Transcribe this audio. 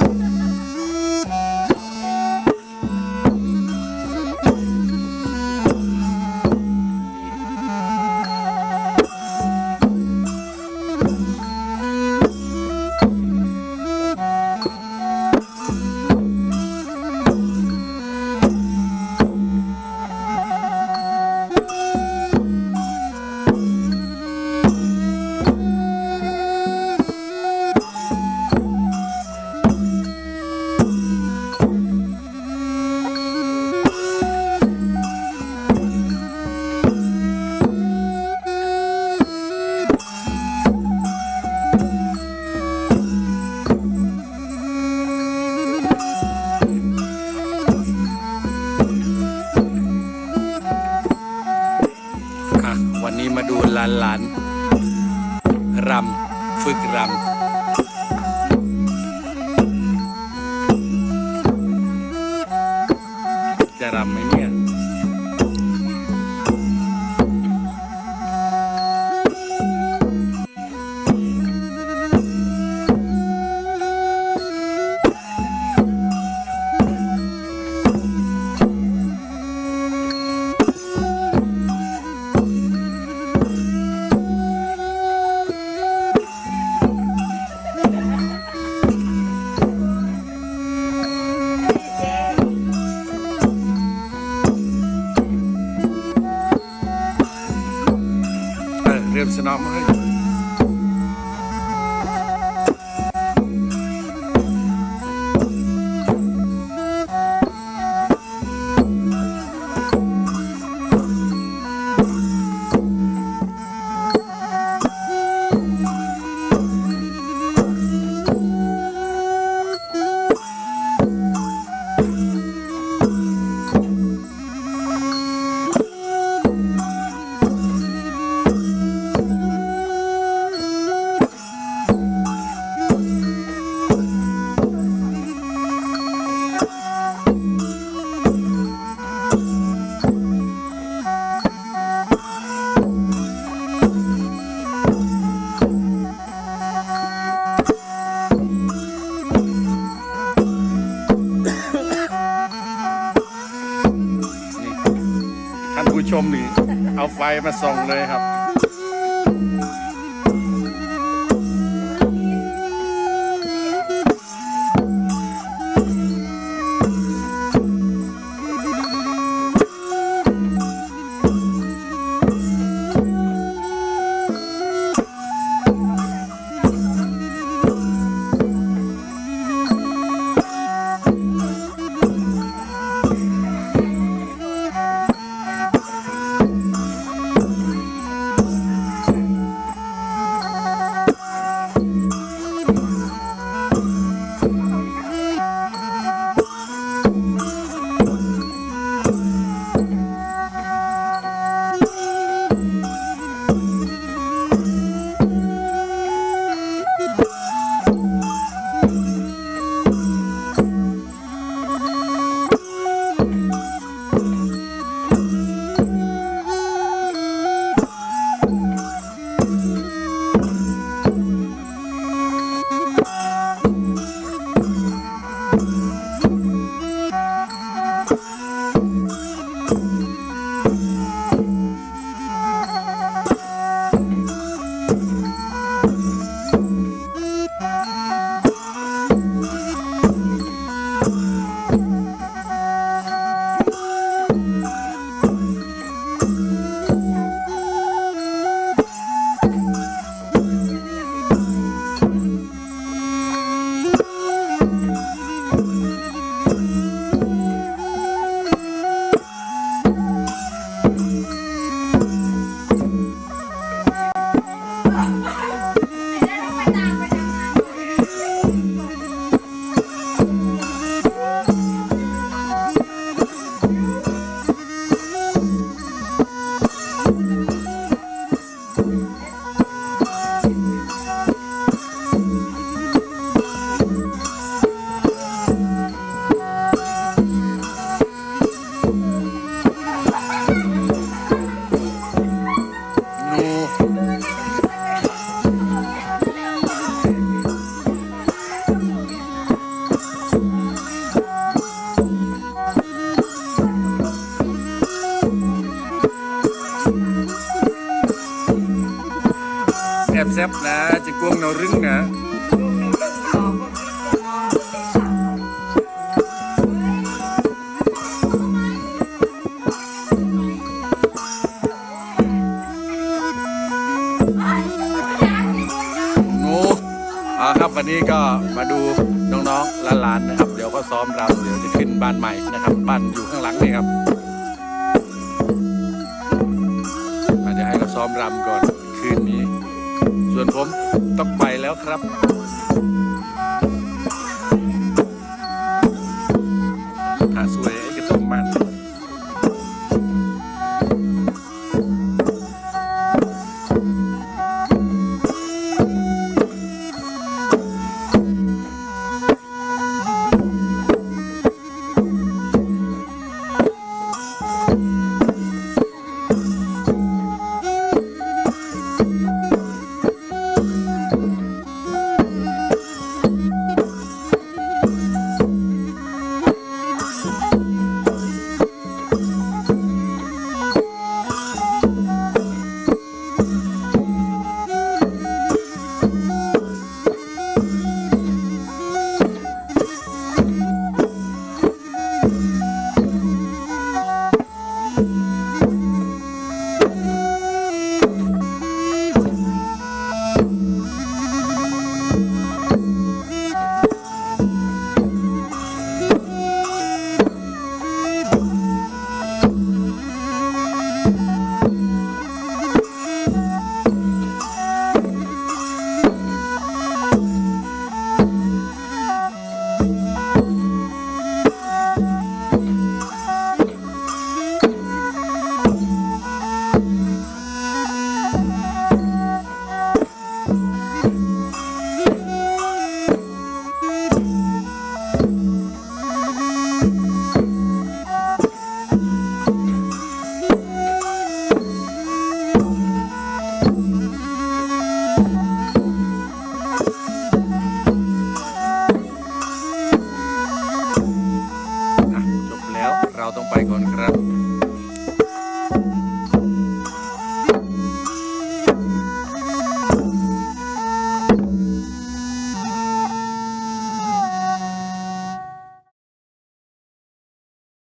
you. ฝึก ออ ชมนี่เอาไฟมาส่องเลยครับ ซบนะจะกวงเนารึงนะงูอ่าครับวันนี้ก็มาดูน้องๆหลานๆนะครับ เดี๋ยวก็ซ้อมรำเดี๋ยวจะขึ้นบ้านใหม่นะครับบ้านอยู่ข้างหลังนี่ครับมาเดี๋ยวให้เขาซ้อมรำก่อนคืนนี้ ส่วนผมต้องไปแล้วครับถ้าสวย ต้องไปก่อนครับ